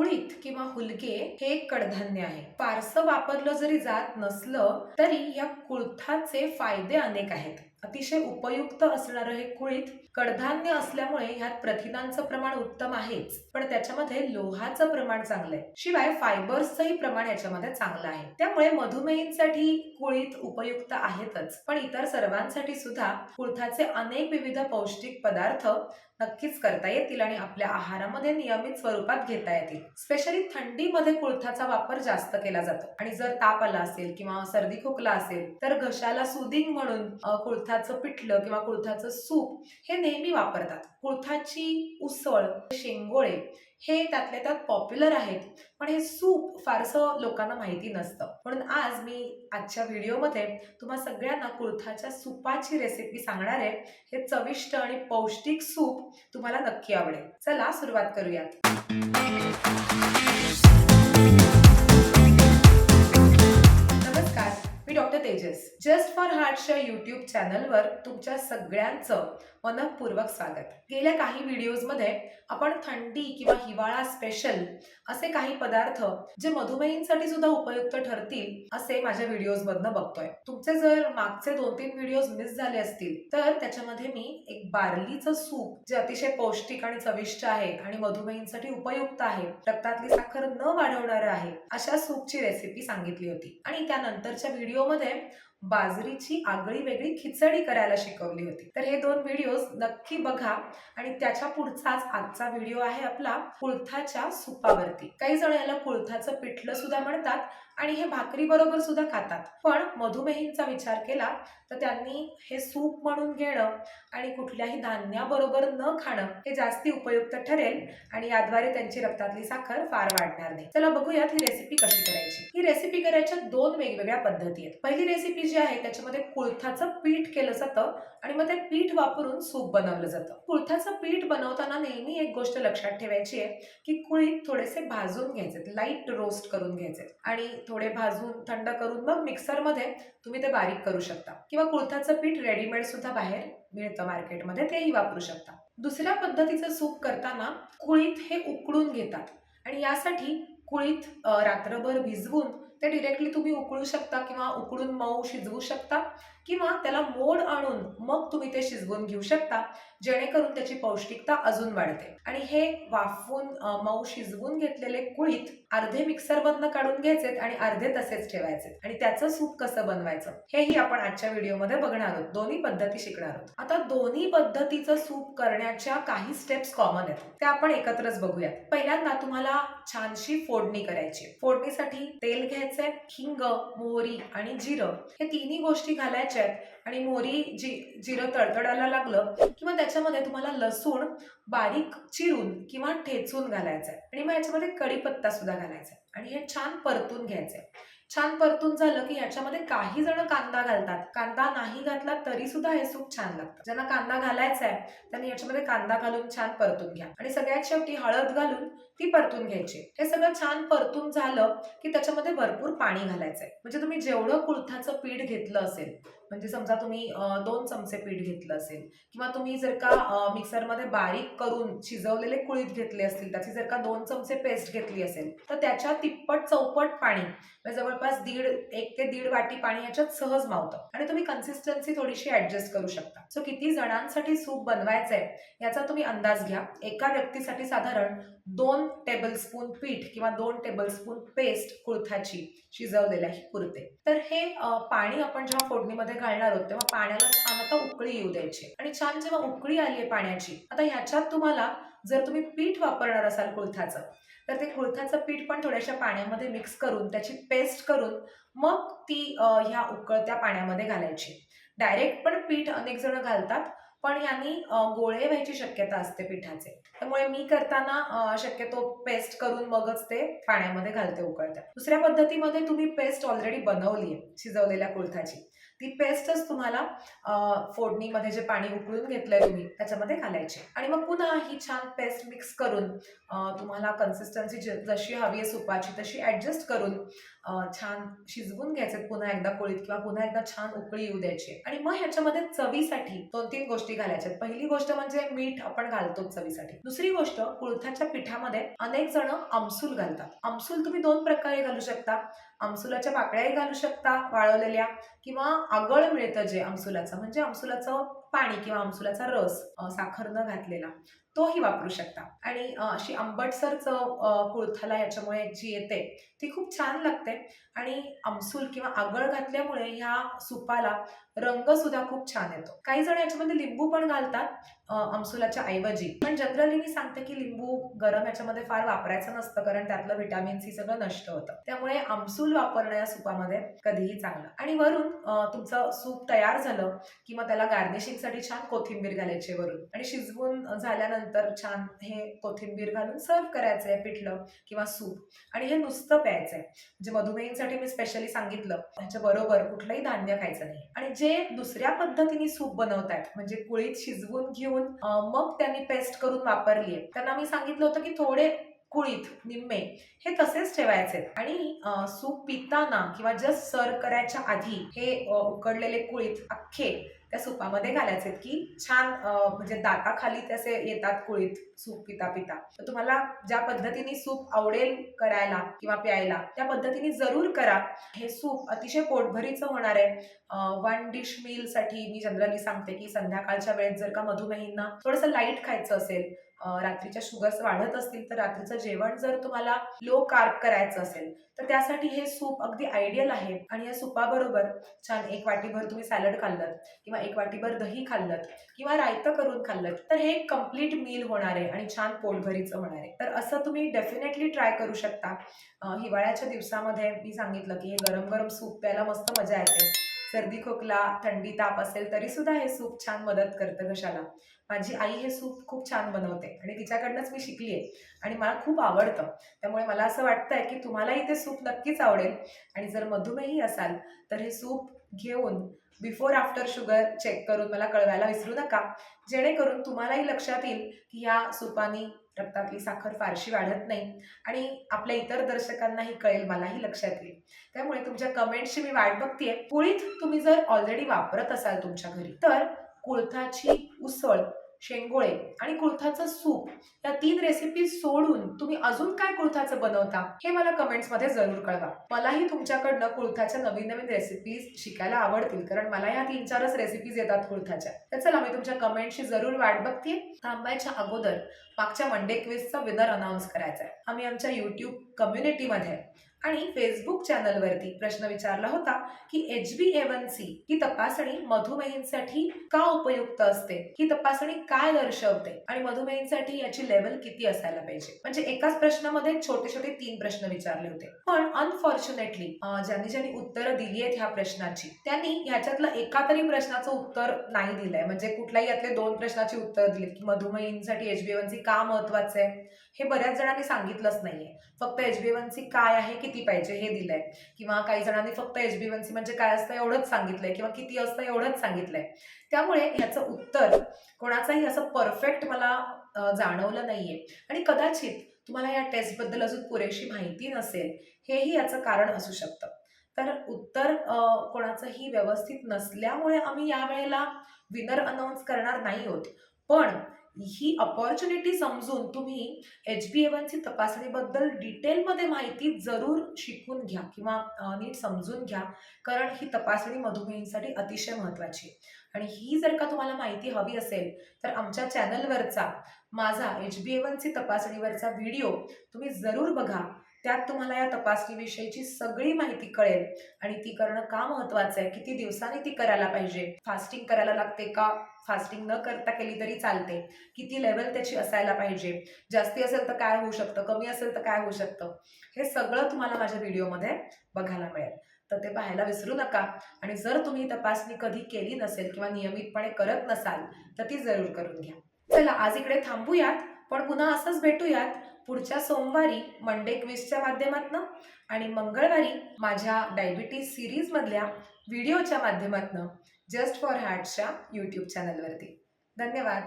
कुळीत किंवा हुलके हे एक कडधान्य आहे. फारसं वापरलं जरी जात नसलं तरी या कुळथाचे फायदे अनेक आहेत. अतिशय उपयुक्त असणारं हे कुळीत कडधान्य असल्यामुळे ह्यात प्रथिनांचं प्रमाण उत्तम आहेच. पण त्याच्यामध्ये लोहाचं प्रमाण चांगलं आहे. शिवाय फायबर्सचंही प्रमाण याच्यामध्ये चांगलं आहे. त्यामुळे मधुमेहींसाठी कुळीत उपयुक्त आहेतच. पण इतर सर्वांसाठी सुद्धा कुळथाचे अनेक विविध पौष्टिक पदार्थ नक्कीच करता येतील आणि आपल्या आहारामध्ये नियमित स्वरूपात घेता येतील. स्पेशली थंडीमध्ये कुळथाचा वापर जास्त केला जातो. आणि जर ताप आला असेल किंवा सर्दी खोकला असेल तर घशाला सुदिंग म्हणून कुळथा कुळथाचं पिठलं किंवा कुळथाचं सूप हे नेहमी वापरतात. कुळथाची उसळ शेंगोळे हे त्यातल्या त्यात पॉप्युलर आहेत पण हे सूप फारसं लोकांना माहिती नसतं. म्हणून आज मी आजच्या व्हिडिओमध्ये तुम्हा सगळ्यांना कुळथाच्या सूपाची रेसिपी सांगणार आहे. हे चविष्ट आणि पौष्टिक सूप तुम्हाला नक्की आवडेल. चला सुरुवात करूयात. नमस्कार. मी डॉक्टर तेजस. जस्ट फॉर हार्टच्या युट्यूब चॅनलवर तुमच्या सगळ्यांचं मनपूर्वक स्वागत. गेल्या काही व्हिडिओजमध्ये आपण थंडी किंवा हिवाळा स्पेशल असे काही पदार्थ जे मधुमेहींसाठी सुद्धा उपयुक्त ठरतील असे माझ्या व्हिडिओज मधनं बघतोय. तुमचे जर मागचे दोन तीन व्हिडिओज मिस झाले असतील तर त्याच्यामध्ये मी एक बार्लीचं सूप जे अतिशय पौष्टिक आणि चविष्ट आहे आणि मधुमेहींसाठी उपयुक्त आहे रक्तातली साखर न वाढवणार आहे अशा सूपची रेसिपी सांगितली होती. आणि त्यानंतरच्या व्हिडिओमध्ये बाजरीची आगळी वेगळी खिचडी करायला शिकवली होती. तर हे दोन व्हिडिओज नक्की बघा आणि त्याच्या पुढचाच आजचा व्हिडिओ आहे आपला कुळथाच्या सुपावरती. काही जण याला कुळथाचं पिठलं सुद्धा म्हणतात. आणि हे भाकरी बरोबर सुद्धा खातात. पण मधुमेहींचा विचार केला तर त्यांनी हे सूप म्हणून घेणं आणि कुठल्याही धान्याबरोबर न खाणं हे जास्ती उपयुक्त ठरेल आणि याद्वारे त्यांची रक्तातली साखर फार वाढणार नाही. चला बघूयात ही रेसिपी कशी करायची. ही रेसिपी करायच्या दोन वेगवेगळ्या पद्धती आहेत. पहिली रेसिपी जी आहे त्याच्यामध्ये कुळथाचं पीठ केलं जातं आणि मग ते पीठ वापरून सूप बनवलं जातं. कुळथाचं पीठ बनवताना नेहमी एक गोष्ट लक्षात ठेवायची आहे की कुळीत थोडेसे भाजून घ्यायचे लाइट रोस्ट करून घ्यायचे आणि थोडे भाजून थंड करून मग मिक्सरमध्ये तुम्ही ते बारीक करू शकता. किंवा कुळथाचं पीठ रेडीमेड सुद्धा बाहेर मिळतं मार्केटमध्ये तेही वापरू शकता. दुसऱ्या पद्धतीचं सूप करताना कुळीत हे उकळून घेतात. आणि यासाठी कुळीत रात्रभर भिजवून ते डिरेक्टली तुम्ही उकळू शकता किंवा उकळून मऊ शिजवू शकता. किंवा त्याला मोड आणून मग तुम्ही ते शिजवून घेऊ शकता जेणेकरून त्याची पौष्टिकता अजून वाढते. आणि हे वाफवून मऊ शिजवून घेतलेले कुळीत अर्धे मिक्सरमधनं काढून घ्यायचे आणि अर्धे तसेच ठेवायचे आणि त्याचं सूप कसं बनवायचं हेही आपण आजच्या व्हिडिओमध्ये बघणार आहोत. दोन्ही पद्धती शिकणार आहोत. आता दोन्ही पद्धतीचं सूप करण्याच्या काही स्टेप्स कॉमन आहेत. त्या आपण एकत्रच बघूयात. पहिल्यांदा तुम्हाला छानशी फोडणी करायची. फोडणीसाठी तेल घ्यायचंय हिंग मोहरी आणि जिरं. हे तिन्ही गोष्टी घालायच्या आहेत. आणि मोहरी जी जिरं तडतडायला लागलं किंवा त्याच्यामध्ये तुम्हाला लसूण बारीक चिरून किंवा ठेचून घालायचं आहे आणि मग याच्यामध्ये कढीपत्ता सुद्धा घालायचा आहे. आणि हे छान परतून घ्यायचंय छान परतून झालं की ह्याच्यामध्ये काही जण कांदा घालतात. कांदा नाही घातला तरी सुद्धा हे सूप छान लागतं. ज्यांना कांदा घालायचा आहे त्यांनी याच्यामध्ये कांदा घालून छान परतून घ्या. आणि सगळ्यात शेवटी हळद घालून ती परतून घ्यायची. हे सगळं छान परतून झालं की त्याच्यामध्ये भरपूर पाणी घालायचंय. म्हणजे तुम्ही जेवढं कुळथाचं पीठ घेतलं असेल म्हणजे समजा तुम्ही दोन चमचे पीठ घेतलं असेल किंवा तुम्ही जर का मिक्सरमध्ये बारीक करून शिजवलेले कुळीत घेतले असतील त्याची जर का दोन चमचे पेस्ट घेतली असेल तर त्याच्या तिप्पट चौपट पाणी म्हणजे जवळपास दीड एक ते दीड वाटी पाणी याच्यात सहज मावतं आणि तुम्ही कन्सिस्टन्सी थोडीशी ऍडजस्ट करू शकता. सो किती जणांसाठी सूप बनवायचंय याचा तुम्ही अंदाज घ्या. एका व्यक्तीसाठी साधारण दोन टेबलस्पून पीठ किंवा दोन टेबलस्पून पेस्ट कुळथाची शिजवलेल्या ही पुरते तर हे पाणी आपण जेव्हा फोडणीमध्ये घालणार आहोत तेव्हा पाण्याला छान आता उकळी येऊ द्यायची. आणि छान जेव्हा उकळी आली आहे पाण्याची आता ह्याच्यात तुम्हाला जर तुम्ही पीठ वापरणार असाल कुळथाचं तर ते कुळथाचं पीठ पण थोड्याशा पाण्यामध्ये मिक्स करून त्याची पेस्ट करून मग ती ह्या उकळत्या पाण्यामध्ये घालायची. डायरेक्ट पण पीठ अनेक जण घालतात पण यांनी गोळे व्हायची शक्यता असते पिठाचे. त्यामुळे मी करताना शक्यतो पेस्ट करून मगच ते पाण्यामध्ये घालते उकळत्या दुसऱ्या पद्धतीमध्ये तुम्ही पेस्ट ऑलरेडी बनवली आहे शिजवलेल्या कुळथाची ती पेस्टच तुम्हाला फोडणीमध्ये जे पाणी उकळून घेतलंय तुम्ही त्याच्यामध्ये घालायचे. आणि मग पुन्हा ही छान पेस्ट मिक्स करून तुम्हाला कन्सिस्टन्सी जशी हवी आहे सुपाची तशी ऍडजस्ट करून छान शिजवून घ्यायचे. पुन्हा एकदा कोळीत किंवा पुन्हा एकदा छान उकळी येऊ द्यायची. आणि मग ह्याच्यामध्ये चवीसाठी दोन तीन गोष्टी घालायच्यात पहिली गोष्ट म्हणजे मीठ आपण घालतो चवीसाठी. दुसरी गोष्ट कुळथाच्या पिठामध्ये अनेक जण आमसूल घालतात. आमसूल तुम्ही दोन प्रकारे घालू शकता. आमसुलाच्या पाकळ्याही घालू शकता वाळवलेल्या किंवा आगळ मिळतं जे आमसुलाचं. म्हणजे आमसुलाचं पाणी किंवा आमसुलाचा रस साखर न घातलेला. तोही वापरू शकता. आणि अशी आंबटसर चव कुळथाला याच्यामुळे जी येते ती खूप छान लागते. आणि आमसूल किंवा आगळ घातल्यामुळे ह्या सुपाला रंग सुद्धा खूप छान येतो. काही जण याच्यामध्ये लिंबू पण घालतात आमसुलाच्या ऐवजी. पण जनरली मी सांगते की लिंबू गरम याच्यामध्ये फार वापरायचं नसतं कारण त्यातलं व्हिटॅमिन सी सगळं नष्ट होतं. त्यामुळे आमसूल वापरणं या सुपामध्ये कधीही चांगलं. आणि वरून तुमचं सूप तयार झालं की मग त्याला गार्निशिंगसाठी छान कोथिंबीर घालायची वरून. आणि शिजवून झाल्यानंतर छान हे कोथिंबीर घालून सर्व करायचंय पिठलं किंवा सूप. आणि हे नुसतं प्यायचंय. म्हणजे मधुमेहींसाठी मी स्पेशली सांगितलं ह्याच्या बरोबर कुठलंही धान्य खायचं नाही. आणि जे दुसऱ्या पद्धतीने सूप बनवतायत म्हणजे कुळीत शिजवून घेऊन मग त्यांनी पेस्ट करून वापरली आहे त्यांना मी सांगितलं होतं की थोडे कुळीत निम्मे हे तसेच ठेवायचे आणि सूप पिताना किंवा जस्ट सर्व करायच्या आधी हे उकडलेले कुळीत अख्खे त्या सुपामध्ये घालायचे की छान म्हणजे दाताखाली त्याचे येतात कुळीत सूप पिता पिता तर तुम्हाला ज्या पद्धतीने सूप आवडेल करायला किंवा प्यायला त्या पद्धतीने जरूर करा. हे सूप अतिशय पोटभरीचं होणार आहे. वन डिश मील साठी मी जनरली सांगते की संध्याकाळच्या वेळेत जर का मधुमेहींना थोडंसं लाइट खायचं असेल रात्रीच्या शुगर्स वाढत असतील तर रात्रीचं जेवण जर तुम्हाला लो कार्ब करायचं असेल तर त्यासाठी हे सूप अगदी आयडियल आहे. आणि या सुपाबरोबर छान एक वाटीभर तुम्ही सॅलड खाल्लं किंवा एक वाटीभर दही खाल्लं किंवा रायतं करून खाल्लं तर हे कंप्लीट मील होणार आहे आणि छान पोटभरीचं होणार आहे. तर असं तुम्ही डेफिनेटली ट्राय करू शकता. हिवाळ्याच्या दिवसामध्ये मी सांगितलं की हे गरम गरम सूप प्यायला मस्त मजा येते. सर्दी खोकला थंडी ताप असेल तरी सुद्धा हे सूप छान मदत करतं घशाला. माझी आई हे सूप खूप छान बनवते आणि तिच्याकडनंच मी शिकली आहे आणि मला खूप आवडतं. त्यामुळे मला असं वाटतंय की तुम्हालाही ते सूप नक्कीच आवडेल. आणि जर मधुमेही असाल तर हे सूप घेऊन बिफोर आफ्टर शुगर चेक करून मला कळवायला विसरू नका. जेणेकरून तुम्हालाही लक्षात येईल की या सुपानी रक्तातली साखर फारशी वाढत नाही आणि आपल्या इतर दर्शकांनाही कळेल मलाही लक्षात येईल. त्यामुळे तुमच्या कमेंट्सची मी वाट बघतीये. पोळीत तुम्ही जर ऑलरेडी वापरत असाल तुमच्या घरी तर कुळथाची उसळ शेंगोळे आणि कुळथाचं सूप या तीन रेसिपी सोडून तुम्ही अजून काय कुळथाचं बनवता हे मला कमेंट्समध्ये जरूर कळवा. मलाही तुमच्याकडनं कुळथाच्या नवीन नवीन रेसिपीज शिकायला आवडतील कारण मला ह्या तीन चारच रेसिपीज येतात कुळथाच्या. तर चला मी तुमच्या कमेंटची जरूर वाट बघते. थांबायच्या अगोदर मागच्या मंडे क्विजचा विनर अनाऊन्स करायचा आहे आम्ही आमच्या युट्यूब कम्युनिटीमध्ये आणि फेसबुक चॅनलवरती प्रश्न विचारला होता की H B A one C ही तपासणी मधुमेहींसाठी का उपयुक्त असते? ही तपासणी काय दर्शवते? आणि मधुमेहींसाठी याची लेवल किती असायला पाहिजे? म्हणजे एकाच प्रश्नामध्ये छोटे छोटे तीन प्रश्न विचारले होते. पण अनफॉर्च्युनेटली ज्यांनी ज्यांनी उत्तरं दिली आहेत ह्या प्रश्नाची त्यांनी ह्याच्यातलं एका तरी प्रश्नाचं उत्तर नाही दिलंय. म्हणजे कुठल्याही यातले दोन प्रश्नाची उत्तर दिली की मधुमेहींसाठी H B A one C का महत्वाचं आहे? हे बऱ्याच जणांनी सांगितलंच नाहीये. फक्त एच बी वन सी काय आहे किती पाहिजे हे दिलंय. किंवा काही जणांनी फक्त एच बी वन सी म्हणजे काय असतं एवढंच सांगितलंय किंवा किती असतं एवढंच सांगितलंय. त्यामुळे याचं उत्तर कोणाचाही असं परफेक्ट मला जाणवलं नाहीये. आणि कदाचित तुम्हाला या टेस्टबद्दल अजून पुरेशी माहिती नसेल हेही याचं कारण असू शकतं. तर उत्तर कोणाचंही व्यवस्थित नसल्यामुळे आम्ही यावेळेला विनर अनाऊन्स करणार नाही आहोत पण ही अपॉर्च्युनिटी समजून तुम्ही एच बी एवनची तपासणीबद्दल डिटेलमध्ये माहिती जरूर शिकून घ्या किंवा नीट समजून घ्या. कारण ही तपासणी मधुमेहींसाठी अतिशय महत्त्वाची आहे. आणि ही जर का तुम्हाला माहिती हवी असेल तर आमच्या चॅनलवरचा माझा एच बी एवनची तपासणीवरचा व्हिडिओ तुम्ही जरूर बघा. त्यात तुम्हाला या तपासणीविषयीची सगळी माहिती कळेल. आणि ती करणं का महत्वाचं आहे? किती दिवसांनी ती करायला पाहिजे? फास्टिंग करायला लागते का? फास्टिंग न करता केली तरी चालते. किती लेवल त्याची असायला पाहिजे? जास्ती असेल तर काय होऊ शकतं? कमी असेल तर काय होऊ शकतं? हे सगळं तुम्हाला माझ्या व्हिडिओमध्ये बघायला मिळेल. तर ते पाहायला विसरू नका. आणि जर तुम्ही तपासणी कधी केली नसेल किंवा नियमितपणे करत नसाल तर ती जरूर करून घ्या. चला आज इकडे थांबूयात. पण पुन्हा असंच भेटूयात. पुढच्या सोमवारी मंडे क्विजच्या माध्यमातून आणि मंगळवारी माझ्या डायबिटीज सिरीजमधल्या व्हिडिओच्या माध्यमातून जस्ट फॉर हार्टच्या यूट्यूब चॅनलवरती धन्यवाद.